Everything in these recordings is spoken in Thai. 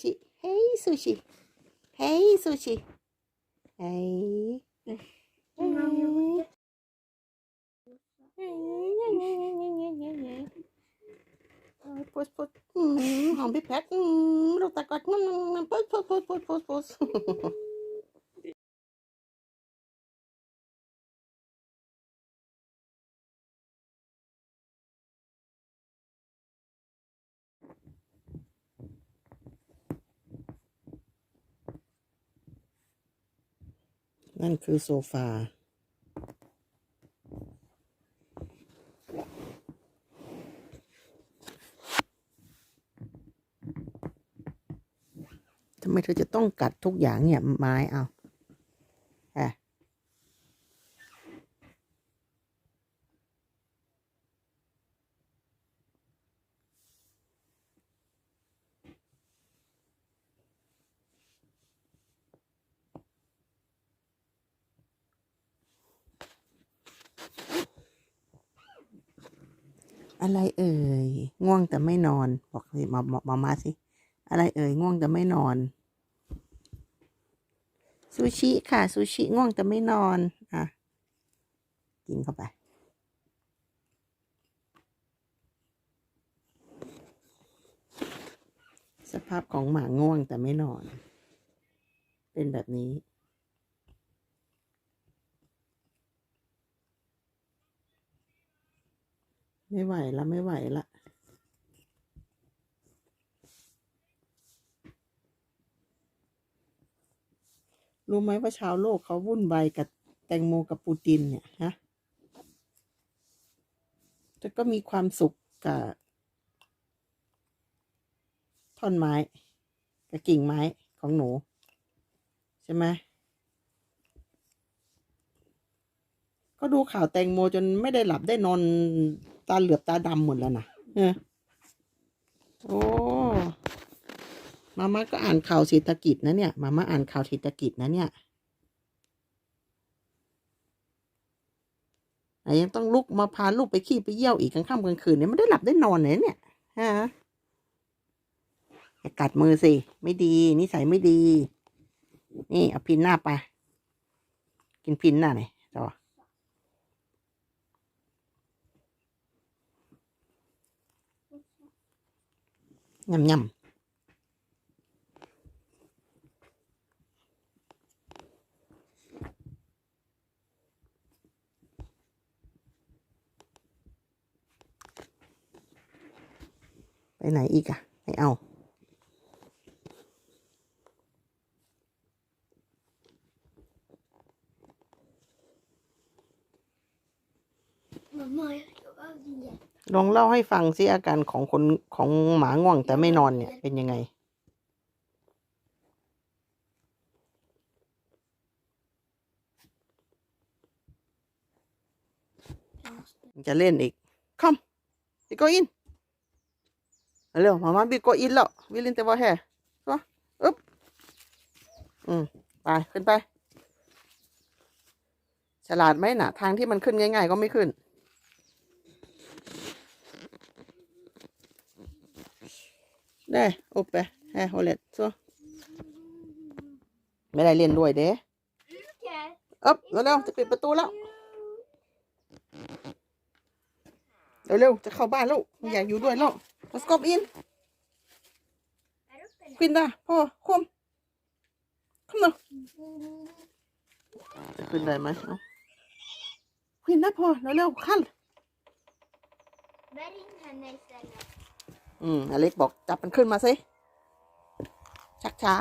ชิเฮ้ยซูชิเฮ้ยซูชิเฮ้ยเฮ้ยเฮ้ยเฮ้ยเฮ้ยเฮ้ยเฮ้ยเอ้ยพุสพุสอืมหอมพี่แพทอืมลูกตะกอดอืมพุสพุสพุสพุสพุสพุส นั่นคือโซฟา ทำไมเธอจะต้องกัดทุกอย่างเนี่ยไม้เอา อะไรเอ่ย ง่วงแต่ไม่นอน บอกสิมามามามาสิ อะไรเอ่ย ง่วงแต่ไม่นอน ซูชิค่ะ ซูชิ ง่วงแต่ไม่นอน อะ กินเข้าไป สภาพของหมาง่วงแต่ไม่นอน เป็นแบบนี้ ไม่ไหวละไม่ไหวละรู้ไหมว่าชาวโลกเขาวุ่นวายกับแตงโมกับปูตินเนี่ยฮะแต่ก็มีความสุขกับท่อนไม้ กับกิ่งไม้ของหนู ใช่ไหมก็ดูข่าวแตงโมจนไม่ได้หลับได้นอน ตาเหลือบตาดำหมดแล้วนะเออโอ้มาม่าก็อ่านข่าวเศรษฐกิจนะเนี่ย มาม่าอ่านข่าวเศรษฐกิจนะเนี่ยยังต้องลุกมาพาลูกไปขี้ไปเยี่ยวอีกกลางค่ำกลางคืนเนี่ยไม่ได้หลับได้นอนเลยเนี่ยฮะกัดมือสิ ไม่ดี นิสัยไม่ดี นี่เอาพินหน้าไป กินพินหน้าหน่อยต่อ ยำยำไปไหนอี ลองเล่าให้ฟังสิอาการของคนของหมาง่วงแต่ไม่นอนเนี่ยเป็นยังไง จะเล่นอีก come vi går in เร็วมามาบิโกอินแล้ววิลินเตวาแฮ่ก็อึ๊บอืมไปขึ้นไป ฉลาดไหมนะทางที่มันขึ้นง่าย ๆ ก็ไม่ขึ้น ได้โอไปแฮ่โฮเลตซัวไม่ได้เล่นด้วยเด้ Okej. อึ๊บเร็วๆจะปิดประตูแล้ว เร็วๆจะเข้าบ้านแล้วไม่อยากอยู่ด้วยแล้ว let's go in Är uppe nu? ควินดาพ่อคมคมหน่อยจะขึ้นได้ไหมเอาควินดาพ่อเร็วๆขั้น อืมอเล็กบอกจับมันขึ้นมาสิชักช้า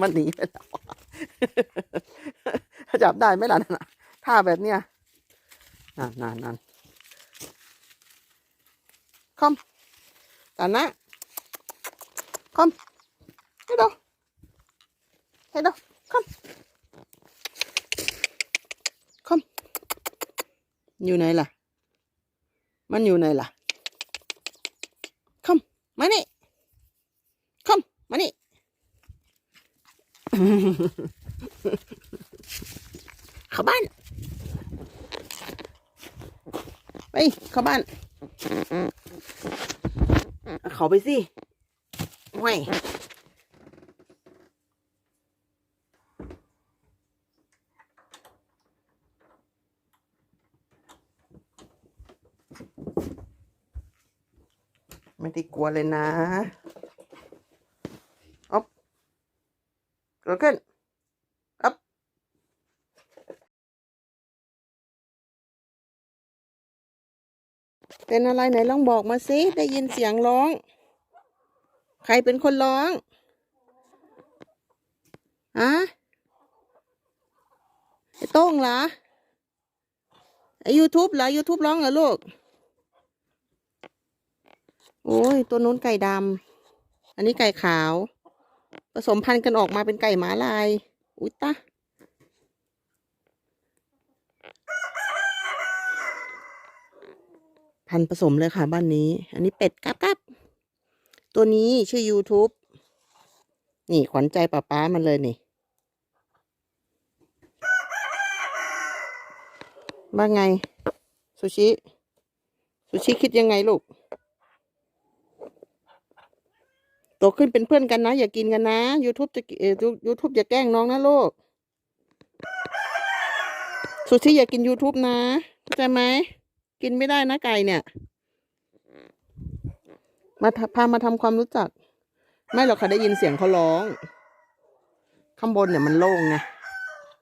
มันหนีไปแล้วจับได้ไหมล่ะน่ะท่าแบบเนี้ยนั่นนั่นนั่นคอมตานะคอมให้ดูให้ดูคอมคอมอยู่ไหนล่ะ มันอยู่ไหนล่ะ มมานี่คอมมานี่เข้าบ้านไปเข้าบ้านเข้าไปสิห่วย ไม่ได้กลัวเลยนะอ๊บกิดขึ้นอ๊บเป็นอะไรไหนลองบอกมาสิ ได้ยินเสียงร้อง ใครเป็นคนร้องอะไอ้โต้งเหรอไอ้ยูทูบเหรอยูทูบร้องเหรอลูก โอ้ย ตัวนู้นไก่ดำ อันนี้ไก่ขาว ผสมพันธุ์กันออกมาเป็นไก่หมาลาย อุ้ยตะพันผสมเลยค่ะบ้านนี้ อันนี้เป็ดกับกับตัวนี้ชื่อ YouTube นี่ขวัญใจป้าป้ามันเลยนี่ ว่าไง ซูชิ ซูชิคิดยังไงลูก โตขึ้นเป็นเพื่อนกันนะ อย่ากินกันนะ YouTube จะเอ่อยูทูบอย่าแกล้งน้องนะลูกซูชิอย่ากิน YouTube นะเข้าใจไหมกินไม่ได้นะไก่เนี่ย มาพามาทำความรู้จัก ไม่หรอกค่ะได้ยินเสียงเขาร้อง ข้างบนเนี่ยมันโล่งไง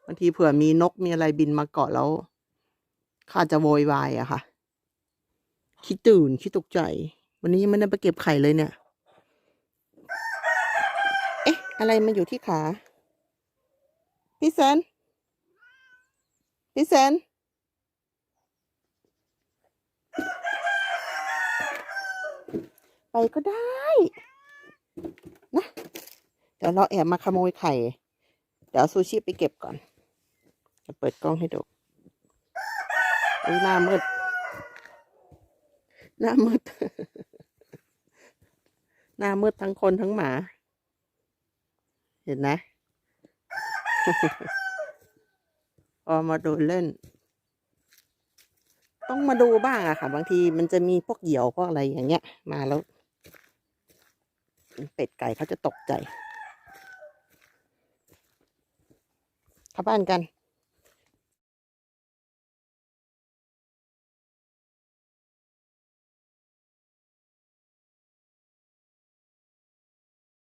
บางทีเผื่อมีนกมีอะไรบินมาเกาะแล้วข้าจะโวยวายอะค่ะคิดตื่นคิดตกใจ วันนี้ยังไม่ได้ไปเก็บไข่เลยเนี่ย อะไรมาอยู่ที่ขา พี่แซน พี่แซน ไปก็ได้ นะ เดี๋ยวเราแอบมาขโมยไข่ เดี๋ยวซูชิไปเก็บก่อน จะเปิดกล้องให้ดูอุ๊ยหน้ามืด หน้ามืด หน้ามืดทั้งคนทั้งหมา เห็นนะพอมาดูเล่น ต้องมาดูบ้างอะค่ะ บางทีมันจะมีพวกเหยี่ยวพวกอะไรอย่างเงี้ย มาแล้ว เป็ดไก่เขาจะตกใจเข้าบ้านกัน